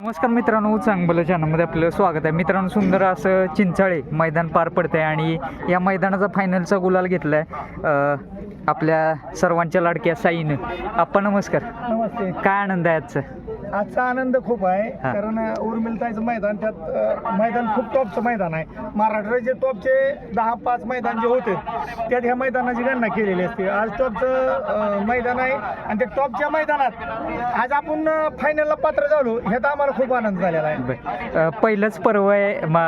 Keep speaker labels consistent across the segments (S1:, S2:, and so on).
S1: नमस्कार मित्रांनो चांगलं चॅनलमध्ये आपलं स्वागत आहे. मित्रांनो सुंदर असं चिंचाळे मैदान पार पडतंय आणि या मैदानाचा फायनलचा गुलाल घेतला आहे आपल्या सर्वांच्या लाडक्या साईनं आप्पा नमस्कार.
S2: नमस्ते.
S1: काय आनंद आहे आजचा?
S2: आजचा आनंद खूप आहे.
S1: हा.
S2: कारण उर्मिलताईचं मैदान त्यात अ, मैदान खूप टॉपचं मैदान आहे. महाराष्ट्राचे टॉपचे दहा पाच मैदान जे होते त्यात ह्या मैदानाची गणना केलेली असते. आज टॉपचं अ, मैदान आहे आणि त्या टॉपच्या मैदानात आज आपण फायनलला पात्र झालो ह्यात आम्हाला खूप आनंद झालेला आहे.
S1: बरं. अ, पहिलंच पर्व आहे मा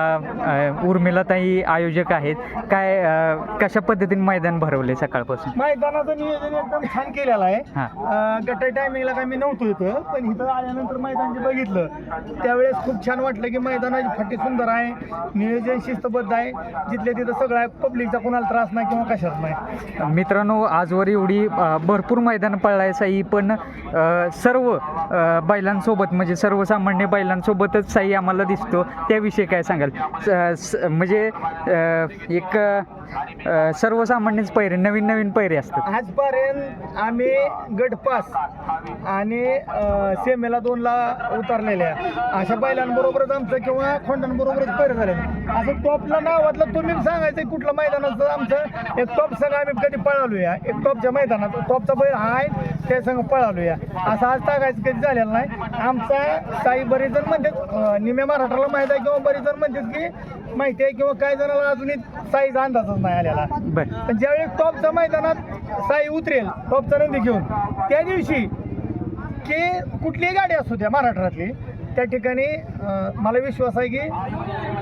S1: उर्मिलाताई आयोजक आहेत. काय अ, कशा पद्धतीने मैदान भरवले सकाळपासून?
S2: मैदानाचं नियोजन एकदम छान केलेलं आहे.
S1: हां.
S2: अ, गटाई टायमिंगला काय मी नव्हतो इथं पण इथं आल्यानंतर मैदान जे बघितलं त्यावेळेस खूप छान वाटलं की मैदानाची फाटी सुंदर आहे नियोजन शिस्तबद्ध आहे. जिथल्या तिथं सगळं आहे पब्लिकचा कोणाला त्रास नाही किंवा कशाच नाही.
S1: मित्रांनो आजवर एवढी भरपूर मैदान पळलाय साई पण सर्व बैलांसोबत म्हणजे सर्वसामान्य बैलांसोबतच साई आम्हाला दिसतो. त्याविषयी काय सांगाल? म्हणजे एक सर्वसामान्यच पैरे नवीन नवीन पैरे असतात.
S2: आजपर्यंत आम्ही गट पास आणि सेमेला दोनला उतरलेल्या अशा बैलांबरोबरच आमचं किंवा खोंडांबरोबरच पैर झाले. असं टॉपला नावातलं तुम्ही सांगायचं कुठलं मैदान असतं आमचं? एक टॉप संघ आम्ही कधी पळालो या एक टॉपच्या मैदानात टॉपचा बैल हा आहे त्या संघ पळालो या असं आज टाकायचं कधी झालेलं नाही. आमचा काही बरेच जण म्हणतात निम्या महाराष्ट्राला माहीत आहे किंवा बरेच जण म्हणतात की माहिती आहे किंवा काही जणांना अजूनही साईचा अंदाजच नाही आलेला. पण ज्यावेळी टॉपच्या मैदानात साई उतरेल टॉपचा नंदी घेऊन त्या दिवशी की कुठलीही गाडी असू द्या महाराष्ट्रातली त्या ठिकाणी मला विश्वास आहे की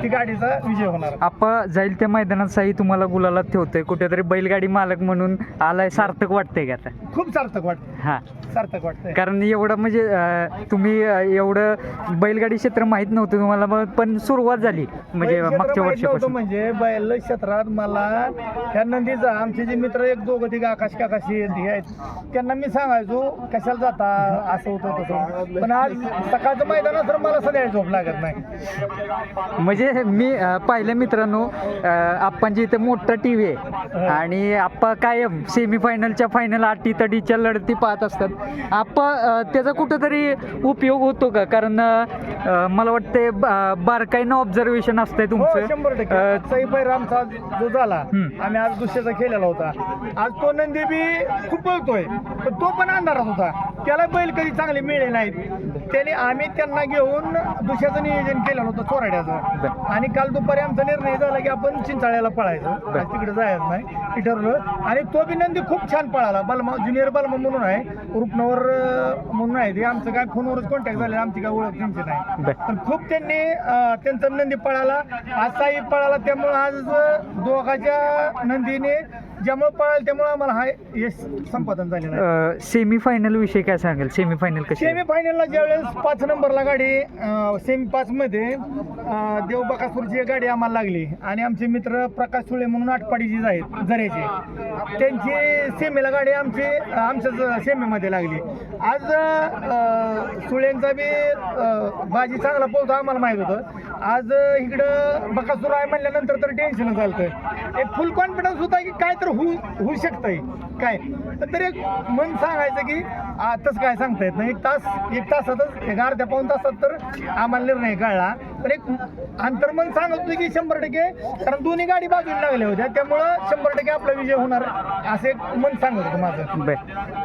S2: ती गाडीचा विजय होणार.
S1: आपा जाईल त्या मैदानात साई तुम्हाला गुलालात ठेवतोय. कुठेतरी बैलगाडी मालक म्हणून आलाय सार्थक वाटतंय का आता?
S2: खूप सार्थक वाटतं
S1: हां.
S2: सार्थक वाटतंय.
S1: कारण एवढं म्हणजे अं, तुम्ही अं, एवढं बैलगाडी क्षेत्र माहीत नव्हतं तुम्हाला मग पण सुरुवात झाली. म्हणजे
S2: बैल क्षेत्र
S1: मागच्या
S2: माहीत नव्हतं
S1: वर्षापासून
S2: म्हणजे बैल क्षेत्रात मला ह्या नंदीचा आमचे जे मित्र एक दोघं तिघ आकाश काकाशी हे आहेत त्यांना मी सांगायचो कशाला जाता? असं होतं तसं. पण आज सकाळचं मैदान तर मला सध्या झोप लागत नाही.
S1: म्हणजे मी पाहिलं मित्रांनो आप्पांची इथे मोठा टी व्ही आहे. आणि आप्पा कायम सेमीफायनलच्या फायनल अटी तडीच्या लढती पाहत असतात. आप्पा त्याचा कुठंतरी उपयोग होतो का? कारण मला वाटते बारकाईनं ऑब्झर्वेशन असतंय
S2: हो शंभर
S1: तुमचं
S2: टक्के आजचाही पैर आमचा जो झाला. आम्ही आज दुसऱ्याचा केलेला होता. आज तो नंदी बी खूप पळतोय पण तो पण अंधारात होता. त्याला बैल कधी चांगले मिळले नाहीत. त्याने आम्ही त्यांना घेऊन दुसऱ्याचं नियोजन केलेलं होतं चोराड्याचं. आणि काल दुपारी आमचा निर्णय झाला की आपण चिंचाळ्याला पळायचं. तिकडे जायचं नाही हे ठरलं आणि तो बी नंदी खूप छान पळाला. बलमा ज्युनियर बलमा म्हणून आहे. रुपनवर म्हणून आहे ते. आमचं काय फोनवरच कॉन्टॅक्ट झाले आमची काय ओळख त्यांची नाही. पण खूप त्यांनी त्यांचा नंदी पळाला. आज साई पळाला त्यामुळं आज दोघाच्या नंदीने ज्यामुळे पळाल त्यामुळे आम्हाला हा यश संपादन झालेलं आहे.
S1: सेमीफायनल विषयी काय सांगाल? सेमीफायनल कशी?
S2: सेमी फायनलला ज्यावेळेस पाच नंबरला गाडी सेमी पाच मध्ये अं, देव बकासूरची गाडी आम्हाला लागली. आणि आमचे मित्र प्रकाश सुळे म्हणून आटपाडीचे आहेत झऱ्याचे त्यांची सेमीला गाडी आमची आमच्याच सेमीमध्ये लागली. आज अं, सुळेंचा बी अं, बाजी चांगला पोहोचतो आम्हाला माहीत होतं. आज इकडं बकासूर आहे म्हणल्यानंतर तर टेन्शन चालतं एक फुल कॉन्फिडन्स होता की काय तर होऊ होऊ शकतंय. काय? तर एक मन सांगायचं की आताच काय सांगता येत नाही. एक तास एक तासातच एक अर्ध्या पाऊन तासात तर आम्हाला निर्णय कळला. तर एक अंतर्मन सांगत होतं की शंभर टक्के कारण दोन्ही गाडी बाजूला लागल्या होत्या त्यामुळं शंभर टक्के आपला विजय होणार असं एक मन सांगत होतं माझं.
S1: बर.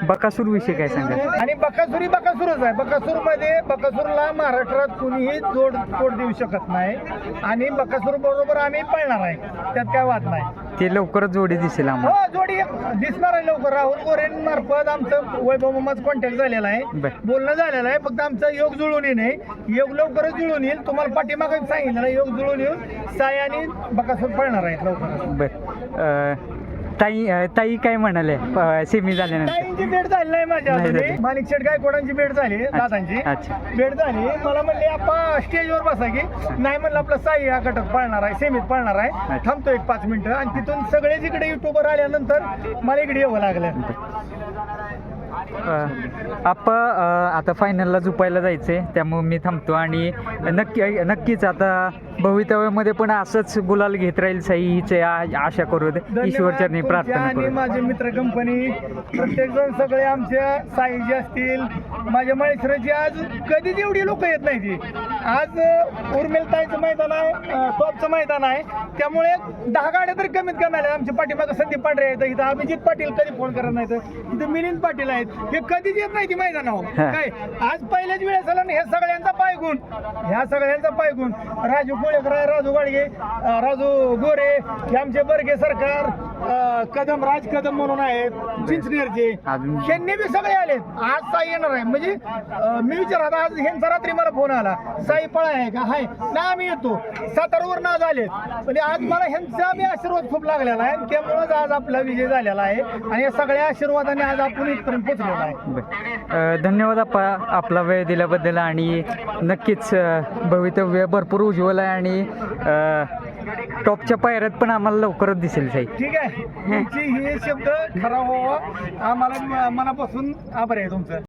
S1: बकासूर विषयी काय सांगाल?
S2: आणि बकासुरी बकासूरच आहे. बकासूरमध्ये बकासूरला महाराष्ट्रात कुणीही जोड तोड देऊ शकत नाही. आणि बकासूर बरोबर आम्ही पळणार आहे. त्यात काय वाद नाही.
S1: ते लवकरच जोडी दिसेल आम्हाला.
S2: हो जोडी दिसणार आहे लवकर. राहुल गोरेन मार्फत आमचं वैभव मामाच कॉन्टॅक्ट झालेला आहे.
S1: बर.
S2: बोलणं झालेलं आहे फक्त आमचा योग जुळून येणे. योग लवकरच जुळून येईल. तुम्हाला पाठीमागे सांगितलं ना योग जुळून येऊन साय आणि बकासूर पळणार आहेत लवकर
S1: बर. ताई ताई काय म्हणाले? सेमी झाल्यानंतर.
S2: ताईंची भेट झाली नाही माझ्या
S1: नाही
S2: अजूनही.
S1: झाली.
S2: माणिक शेठ गायकवाडांची भेट झाली? दादांची.
S1: अच्छा.
S2: भेट झाली. मला म्हणले आपण स्टेजवर बसा की. नाही म्हणलं आपलं साई या गटात पळणार आहे सेमीत पळणार आहे.
S1: अच्छा.
S2: थांबतो एक पाच मिनिटं. आणि तिथून सगळे जिकडे युट्यूबर आल्यानंतर मला इकडे यावं लागलं.
S1: आप्पा अं, आता फायनलला झुपायला जायचंय त्यामुळे मी थांबतो. आणि नक्की नक्कीच आता भवितव्यामध्ये पण असंच गुलाल घेत राहील साई हीच आशा करू ईश्वरचरणी प्रार्थना
S2: आणि
S1: करू
S2: माझे मित्र कंपनी प्रत्येक जण सगळे आमच्या साईजी असतील माझ्या माळीसराची आज कधीच एवढी लोक येत नाही ती आज उर्मिल ताईचं मैदान आहे अं, टॉपचं मैदान आहे. त्यामुळे दहा गाड्या तरी कमीत कमी आल्या. आमच्या पाठीमागं संदीप पांढरे आहेत इथं अभिजित पाटील कधी फोन करत नाहीत. इथं मिलिंद पाटील आहेत. हे कधीच येत नाही ती मैदानावर
S1: हा.
S2: काय? आज पहिल्याच वेळेस आला ना हे सगळ्यांचा पायगुण. ह्या सगळ्यांचा पायगुण. राजू राजू गाडगे राजू गोरे हे आमचे बर्गे सरकार अं, कदम राज कदम म्हणून आहेत चिंचनेरचे.
S1: अजून-
S2: ह्यांनी बी सगळे आलेत. आज साई येणार आहे. म्हणजे अं, मी विचारत आज ह्यांचा रात्री मला फोन आला. साई पळा आहे का? हाय. ना आम्ही येतो. सातारावरून आज आलेत म्हणजे आज मला ह्यांचा बी आशीर्वाद खूप लागलेला आहे. त्यामुळेच आज आपला विजय झालेला आहे. आणि या सगळ्या आशीर्वादाने आज आपण इथपर्यंत पोहोचलेलो आहे.
S1: बरं. अ, धन्यवाद आपा आपला वेळ दिल्याबद्दल. आणि नक्कीच अ, भवितव्य भरपूर उज्ज्वल आहे. आणि अ, टॉपच्या पायऱ्यात पण आम्हाला लवकरच दिसेल साई.
S2: ठीक आहे. तुमची हे शब्द खरा व्हावा. आम्हाला मनापासून आभार आहे तुमचं.